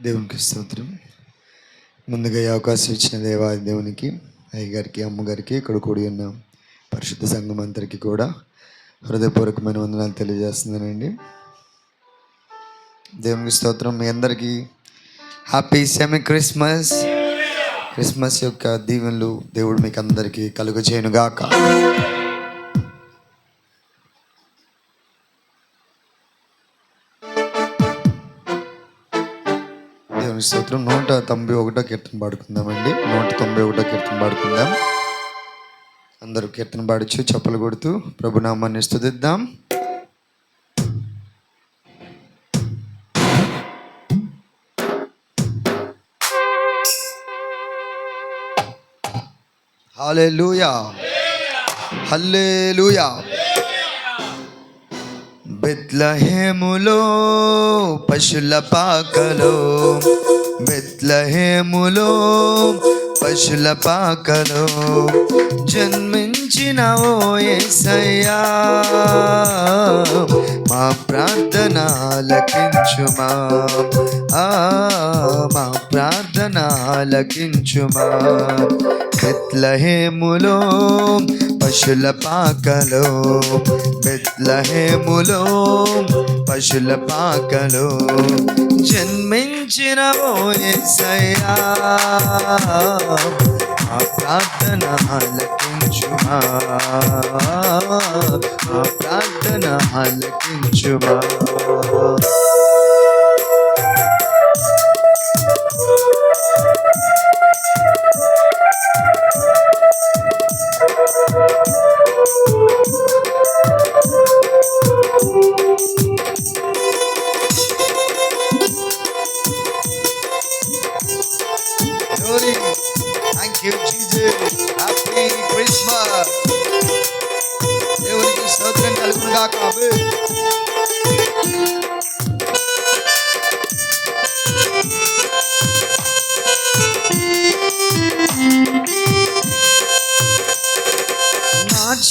దేవునికి స్తోత్రం. ముందుగా ఈ అవకాశం ఇచ్చిన దేవా దేవునికి అయ్యగారికి అమ్మగారికి ఇక్కడ కూడి ఉన్న పరిశుద్ధ సంఘం అందరికీ కూడా హృదయపూర్వకమైన వందనాలు తెలియజేస్తున్నానండి. దేవునికి స్తోత్రం. మీ అందరికీ హ్యాపీ సెమీ క్రిస్మస్. క్రిస్మస్ యొక్క దీవెనలు దేవుడు మీకు అందరికీ కలుగజేయను దేవుని స్తోత్రం నూట తొంభై ఒకటో కీర్తన పాడుకుందామండి. నూట తొంభై ఒకటో కీర్తన పాడుకుందాం. అందరూ కీర్తన పాడచ్చు చప్పలు కొడుతూ ప్రభునామాన్ని స్తుతిద్దాం. హల్లెలూయా. హల్లెలూయా. బెత్లహేములో పశుల పాకలో. బెత్లహేములో పశుల పాకలో. జన్మించిన ఓ యేసయ్యా మా ప్రార్థన లకించుమా మా ప్రార్థన లకించుమా బెత్లహేములో పశుల పాకలో బెత్లహేములో పశుల పాకలో జన్మించిన ఓ యేసయ్యా ఆ ప్రార్థన ఆలకించుమా ఆ ప్రార్థన ఆలకించుమా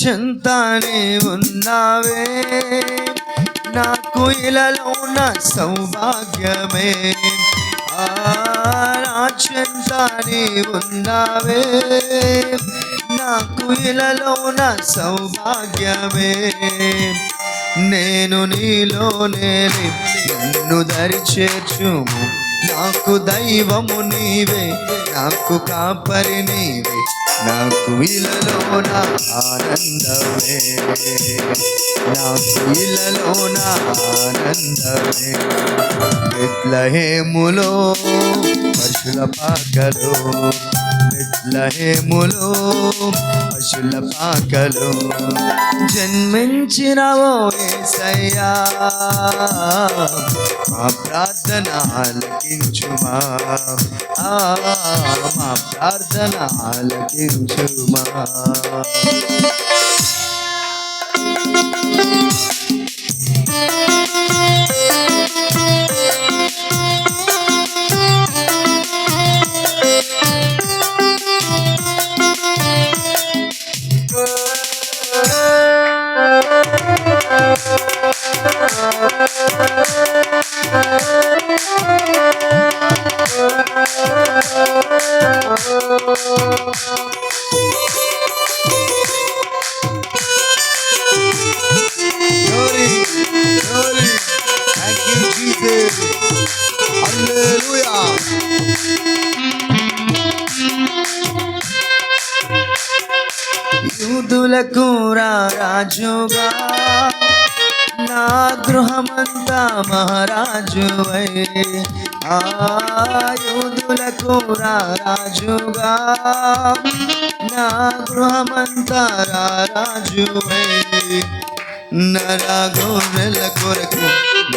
చింతానే ఉన్నావే. నాకు ఇలాలో నా సౌభాగ్యమే. ఆ, ఉన్నావే. నాకు ఇలాలో నా సౌభాగ్యమే. నేను నీలోనే నన్ను దరి చేర్చుము నాకు దైవము నీవే. నాకు కాపరి నీవే నాకు ఇలలోన ఆనందమే. నాకు ఇలలోన ఆనందమే. బెత్లహేములో పశుల పాకలో బెత్లహేములో పశుల పాకలో జన్మించినవో ఏసయ్యా. మా ప్రార్థన ఆలకించుమా మా ప్రార్థన ఆలకించుమా యూదులకు రాజుగా. నా గృహమంతా మహారాజువై. ఆయుధులకు రాజుగా. నా గృహమంతా రా రాజువై. నరా కొరకు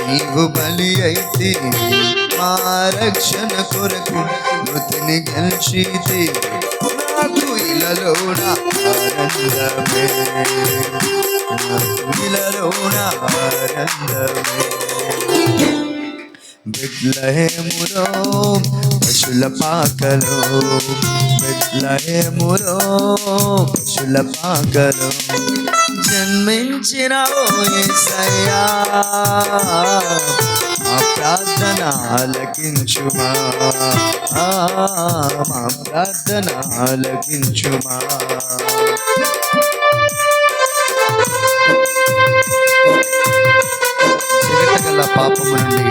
నీవు బలి అయితే. మా రక్షణ కొరకు మృతిని గెలిచితే. నాకు ఇలలోన ఆనందమే నాకు ఇలలోన ఆనందమే బెత్లహేములో పశుల పాకలో బెత్లహేములో పశుల పాకలో జన్మించిన ఓ యేసయ్యా మా ప్రార్థన ఆలకించుమా? ఆ, మా ప్రార్థన ఆలకించుమా? జగతగల పాపము నుండి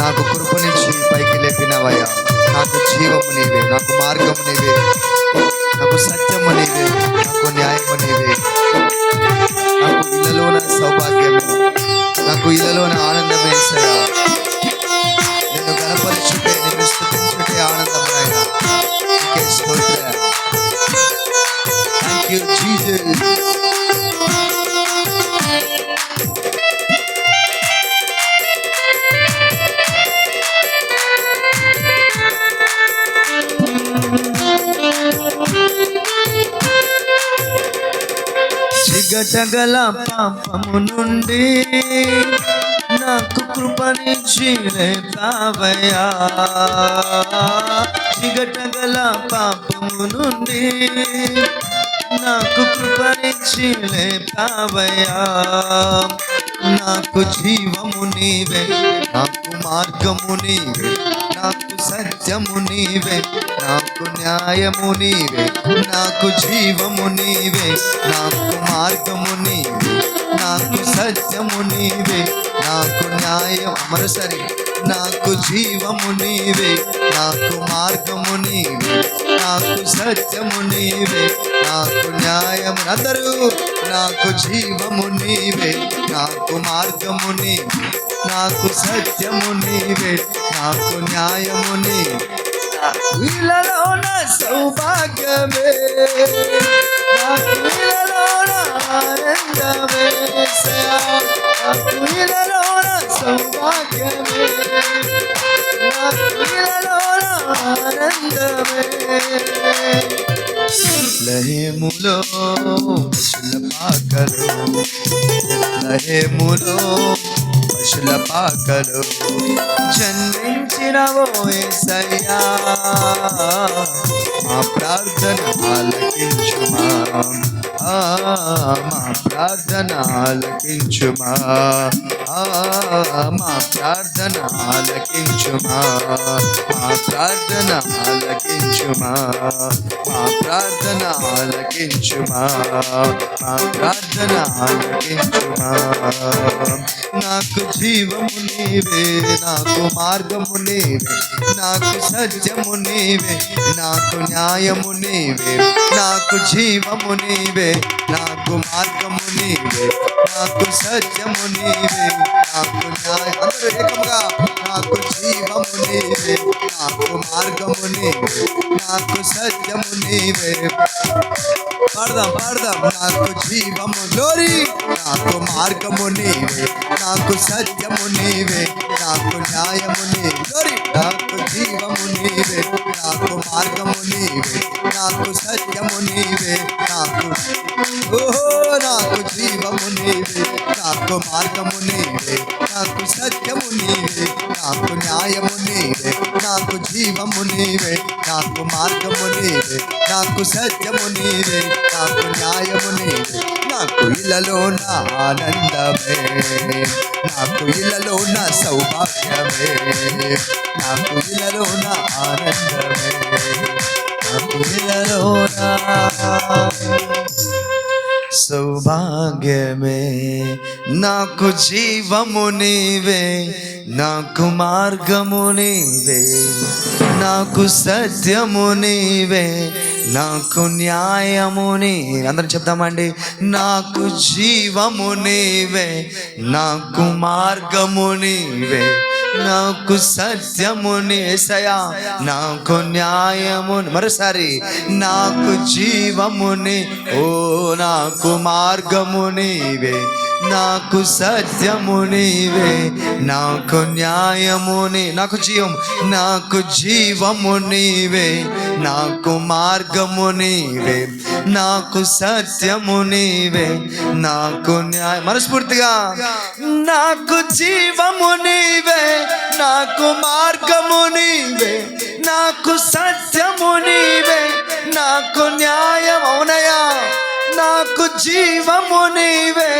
నాకు కృపనిచ్చి పైకి లేపినవయ్యా. నాకు జీవము నీవే నాకు మార్గము నీవే నాకు సత్యము నీవే నాకు న్యాయము నీవే. నాకు జగజగల పాపము నుండి నాకు కృపనిచ్చి లేపావయ్యా చిగటగల పాపము నుండి నాకు కృపనిచ్చి లేపావయ్యా నాకు జీవము నీవే నాకు మార్గము నీవే. నాకు సత్యము నీవే నాకు న్యాయము నీవే నాకు జీవము నీవే నాకు మార్గము నీవే నాకు సత్యము నీవే నాకు న్యాయం మరోసారి నాకు జీవము నీవే నాకు మార్గము నీవే నాకు సత్యము నీవే నాకు న్యాయము అందరూ నాకు జీవము నీవే నాకు మార్గము నీవే. నాకు సత్యము నీవే నాకు న్యాయము నీవే వీళ్ళలోన సౌభాగ్యమే నాకు వీళ్ళలోన ఆనందమే సయా. నాకు వీళ్ళలోన సౌభాగ్యమే నాకు వీళ్ళలోన ఆనందమే లహేములో పశుల పాకలు మనుషుల పాకలు జన్మించిన ఓసయ్యా మా ప్రార్థన ఆలకించుమా. మా ప్రార్థన ఆలకించుమా. మా ప్రార్థన ఆలకించుమా. మా ప్రార్థన ఆలకించుమా. మా ప్రార్థన ఆలకించుమా. మా ప్రార్థన ఆలకించుమా. నాకు జీవము నీవే నాకు మార్గము నీవే నాకు సత్యము నీవే నాకు న్యాయము నీవే నాకు జీవము నీవే నాకు మార్గము నీవే నాకు సత్యము నీవే నాకు న్యాయం అందరూ ఏకముగా నాకు జీవము నీవే నాకు మార్గము నీవే నాకు సత్యము నీవే. పాడదాం పాడదాం. నాకు జీవము గ్లోరీ నాకు మార్గము నీవే నాకు సత్యము నీవే నాకు న్యాయము నీవే. గ్లోరీ నాకు జీవము నీవే నాకు మార్గము నీవే నాకు సత్యము నీవే నాకు ఓహో నాకు జీవము నీవే నాకు మార్గము నీవే నాకు సత్యము నీవే. జీవము నీవే నాకు మార్గము నీవే నాకు సత్యము నీవే నాకు న్యాయము నీవే. నాకు ఇళ్ళలో నా ఆనందమే నాకు ఇళ్ళలో నా సౌభాగ్యమే నాకు ఇళ్ళలో నా ఆనందమే నాకు ఇళ్ళలో నా సౌభాగ్యమే. నాకు జీవము నీవే నాకు మార్గము నీవే. నాకు సత్యము నీవే నాకు న్యాయము నీ అందరం చెప్తామండి నాకు జీవము నీవే నాకు మార్గము నీవే. నాకు సత్యమునేసయా నాకు న్యాయముని మరోసారి నాకు జీవముని ఓ నాకు మార్గము నీవే. నాకు సత్యము నీవే నాకు న్యాయముని నాకు జీవం నాకు జీవము నీవే నాకు మార్గము నీవే నాకు సత్యము నీవే నాకు న్యాయ మనస్ఫూర్తిగా నాకు జీవము నీవే నాకు మార్గము నీవే నాకు సత్యము నీవే నాకు న్యాయం అవునయా నాకు జీవము నీవే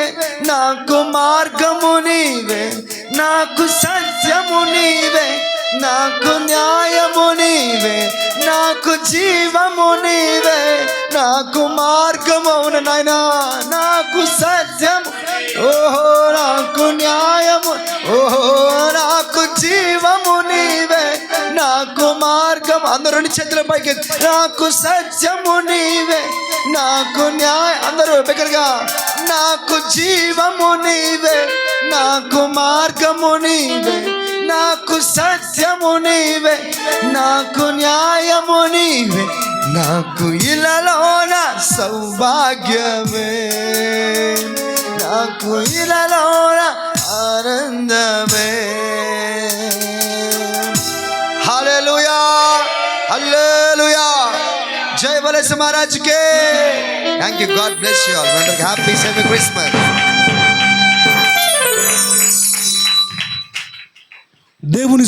నాకు మార్గము నీవే నాకు సత్యము నీవే నాకు న్యాయము నీవే నాకు జీవము నీవే నాకు మార్గము నాయనా నాకు సత్యము ఓహో నాకు న్యాయము ఓహో నాకు జీవము నీవే నాకు మార్గం అందరూ చేతుల పైకి నాకు సత్యము నీవే. నాకు న్యాయ అందరూ బిగ్గరగా నాకు జీవము నీవే నాకు మార్గము నీవే నాకు సత్యము నీవే నాకు న్యాయము నీవే నాకు ఇలలోన సౌభాగ్యమే నాకు ఇలలోన ఆనందమే. బలేస్ మహారాజ్ కే thank you God bless you all happy seven Christmas దేవుని